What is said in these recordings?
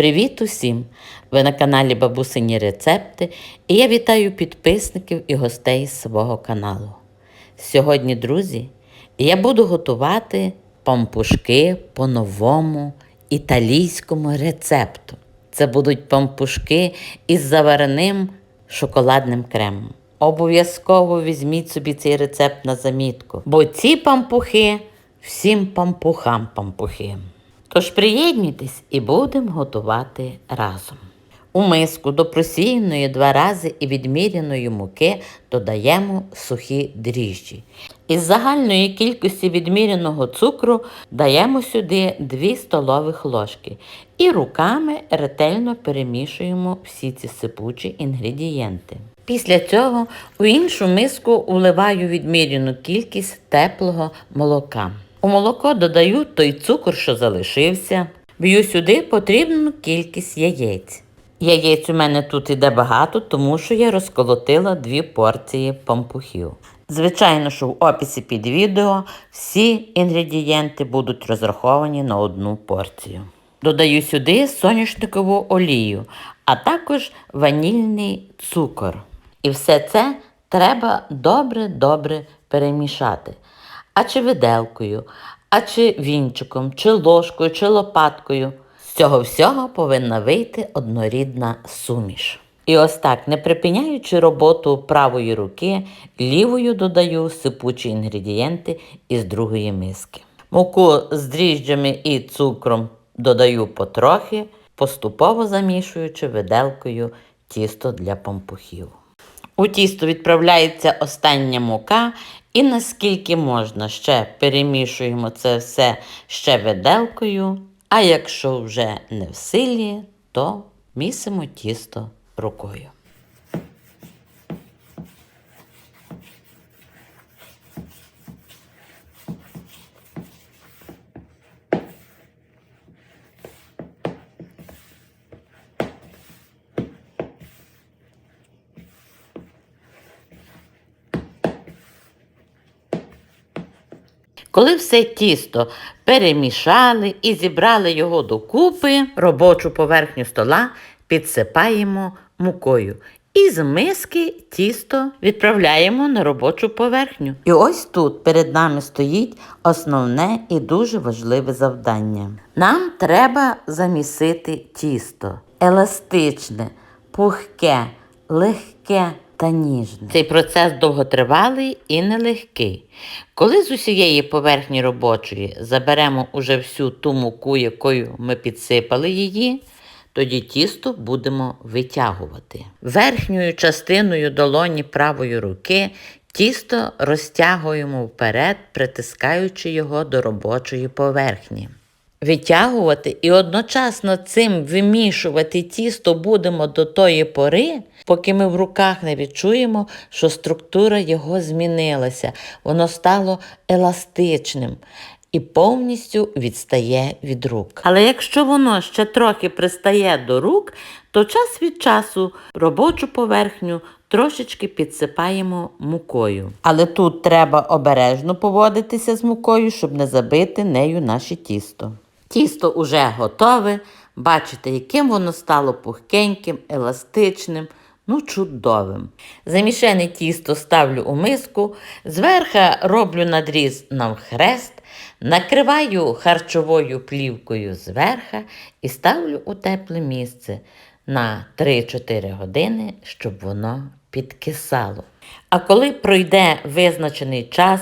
Привіт усім! Ви на каналі Бабусині Рецепти і я вітаю підписників і гостей свого каналу. Сьогодні, друзі, я буду готувати пампушки по новому італійському рецепту. Це будуть пампушки із завареним шоколадним кремом. Обов'язково візьміть собі цей рецепт на замітку, бо ці пампухи всім пампухам пампухи. Тож приєднуйтесь і будемо готувати разом. У миску до просіяної два рази і відміряної муки додаємо сухі дріжджі. Із загальної кількості відміряного цукру даємо сюди 2 столових ложки і руками ретельно перемішуємо всі ці сипучі інгредієнти. Після цього у іншу миску вливаю відміряну кількість теплого молока. У молоко додаю той цукор, що залишився. Б'ю сюди потрібну кількість яєць. Яєць у мене тут іде багато, тому що я розколотила дві порції пампухів. Звичайно, що в описі під відео всі інгредієнти будуть розраховані на одну порцію. Додаю сюди соняшникову олію, а також ванільний цукор. І все це треба добре-добре перемішати. А чи виделкою, а чи вінчиком, чи ложкою, чи лопаткою. З цього всього повинна вийти однорідна суміш. І ось так, не припиняючи роботу правої руки, лівою додаю сипучі інгредієнти із другої миски. Муку з дріжджами і цукром додаю потрохи, поступово замішуючи виделкою тісто для пампухів. У тісто відправляється остання мука, і наскільки можна ще перемішуємо це все ще виделкою. А якщо вже не в силі, то місимо тісто рукою. Коли все тісто перемішали і зібрали його докупи, робочу поверхню стола підсипаємо мукою. І з миски тісто відправляємо на робочу поверхню. І ось тут перед нами стоїть основне і дуже важливе завдання. Нам треба замісити тісто еластичне, пухке, легке та ніжне. Цей процес довготривалий і нелегкий. Коли з усієї поверхні робочої заберемо уже всю ту муку, якою ми підсипали її, тоді тісто будемо витягувати. Верхньою частиною долоні правої руки тісто розтягуємо вперед, притискаючи його до робочої поверхні. Витягувати і одночасно цим вимішувати тісто будемо до тої пори, поки ми в руках не відчуємо, що структура його змінилася, воно стало еластичним і повністю відстає від рук. Але якщо воно ще трохи пристає до рук, то час від часу робочу поверхню трошечки підсипаємо мукою. Але тут треба обережно поводитися з мукою, щоб не забити нею наше тісто. Тісто уже готове. Бачите, яким воно стало пухкеньким, еластичним, ну чудовим. Замішане тісто ставлю у миску, зверха роблю надріз навхрест, накриваю харчовою плівкою зверха і ставлю у тепле місце на 3-4 години, щоб воно підкисало. А коли пройде визначений час,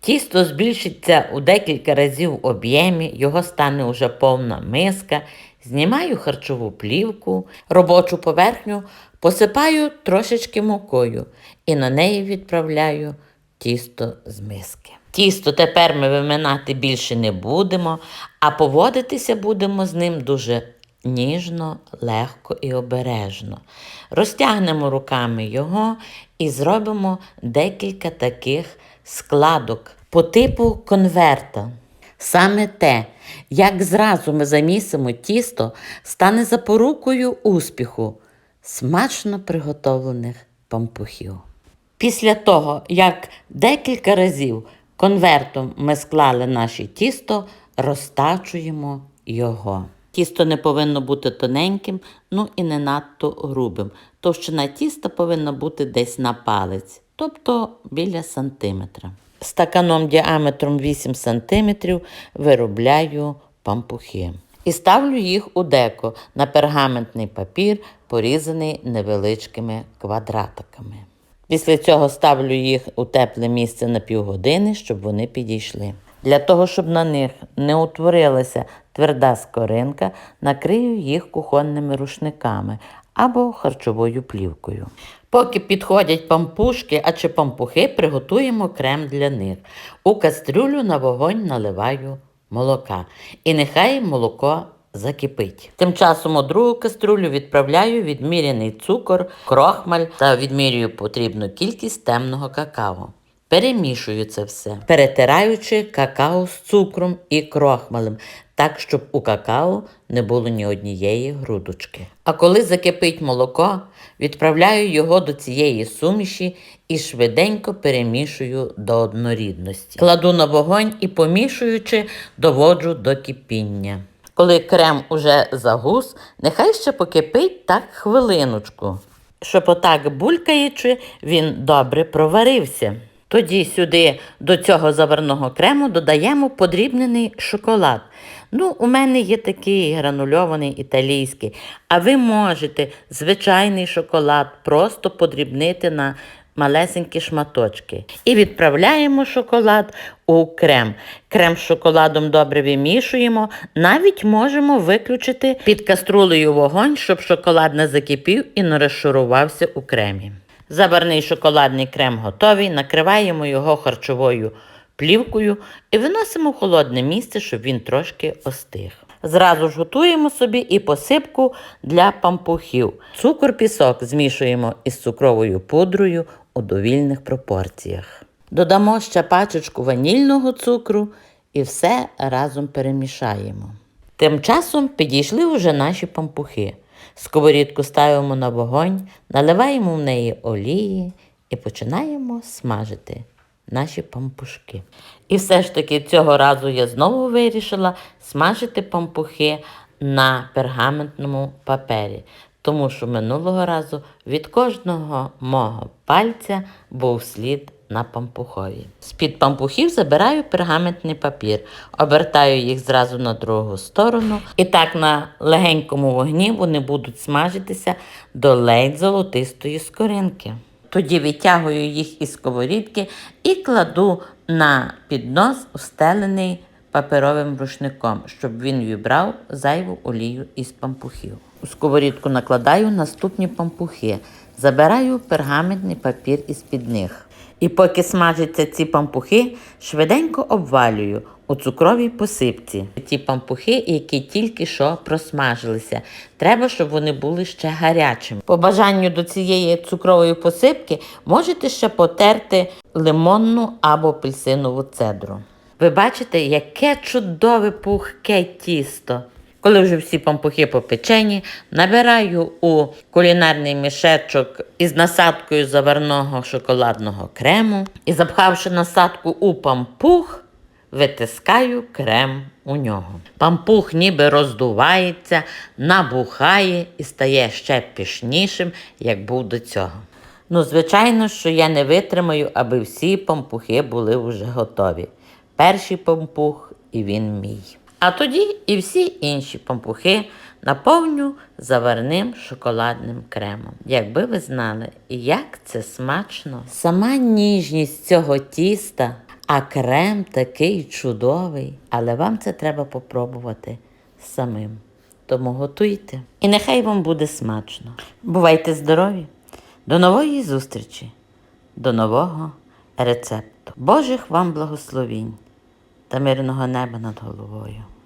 тісто збільшиться у декілька разів в об'ємі, його стане уже повна миска. Знімаю харчову плівку, робочу поверхню, посипаю трошечки мукою і на неї відправляю тісто з миски. Тісто тепер ми виминати більше не будемо, а поводитися будемо з ним дуже ніжно, легко і обережно. Розтягнемо руками його і зробимо декілька таких складок по типу конверта. Саме те, як зразу ми замісимо тісто, стане запорукою успіху смачно приготовлених пампухів. Після того, як декілька разів конвертом ми склали наше тісто, розтачуємо його. Тісто не повинно бути тоненьким, ну і не надто грубим. Товщина тіста повинна бути десь на палець, тобто біля сантиметра. Стаканом діаметром 8 сантиметрів виробляю пампухи. І ставлю їх у деко на пергаментний папір, порізаний невеличкими квадратиками. Після цього ставлю їх у тепле місце на півгодини, щоб вони підійшли. Для того, щоб на них не утворилася тверда скоринка, накрию їх кухонними рушниками або харчовою плівкою. Поки підходять пампушки, а чи пампухи, приготуємо крем для них. У кастрюлю на вогонь наливаю молока. І нехай молоко закипить. Тим часом у другу каструлю відправляю відміряний цукор, крохмаль та відмірюю потрібну кількість темного какао. Перемішую це все, перетираючи какао з цукром і крохмалем, так, щоб у какао не було ні однієї грудочки. А коли закипить молоко, відправляю його до цієї суміші і швиденько перемішую до однорідності. Кладу на вогонь і помішуючи, доводжу до кипіння. Коли крем уже загус, нехай ще покипить так хвилиночку, щоб отак булькаючи, він добре проварився. Тоді сюди до цього заварного крему додаємо подрібнений шоколад. Ну, у мене є такий гранульований італійський, а ви можете звичайний шоколад просто подрібнити на малесенькі шматочки. І відправляємо шоколад у крем. Крем з шоколадом добре вимішуємо. Навіть можемо виключити під каструлею вогонь, щоб шоколад не закипів і не розшарувався у кремі. Заварний шоколадний крем готовий, накриваємо його харчовою плівкою і виносимо в холодне місце, щоб він трошки остиг. Зразу ж готуємо собі і посипку для пампухів. Цукор пісок змішуємо із цукровою пудрою у довільних пропорціях. Додамо ще пачечку ванільного цукру і все разом перемішаємо. Тим часом підійшли вже наші пампухи. Сковорідку ставимо на вогонь, наливаємо в неї олії і починаємо смажити наші пампушки. І все ж таки цього разу я знову вирішила смажити пампухи на пергаментному папері, тому що минулого разу від кожного мого пальця був слід на пампухові. З-під пампухів забираю пергаментний папір, обертаю їх зразу на другу сторону. І так на легенькому вогні вони будуть смажитися до ледь золотистої скоринки. Тоді витягую їх із сковорідки і кладу на піднос, устелений паперовим рушником, щоб він вібрав зайву олію із пампухів. У сковорідку накладаю наступні пампухи, забираю пергаментний папір із-під них. І поки смажаться ці пампухи, швиденько обвалюю у цукровій посипці. Ті пампухи, які тільки що просмажилися. Треба, щоб вони були ще гарячими. По бажанню до цієї цукрової посипки можете ще потерти лимонну або апельсинову цедру. Ви бачите, яке чудове пухке тісто. Коли вже всі пампухи попечені, набираю у кулінарний мішечок із насадкою заварного шоколадного крему і, запхавши насадку у пампух, витискаю крем у нього. Пампух ніби роздувається, набухає і стає ще пішнішим, як був до цього. Ну, звичайно, що я не витримаю, аби всі пампухи були вже готові. Перший пампух і він мій. А тоді і всі інші пампухи наповню заварним шоколадним кремом. Якби ви знали, як це смачно. Сама ніжність цього тіста, а крем такий чудовий. Але вам це треба попробувати самим. Тому готуйте. І нехай вам буде смачно. Бувайте здорові! До нової зустрічі, до нового рецепту. Божих вам благословінь Também no ako na ba na.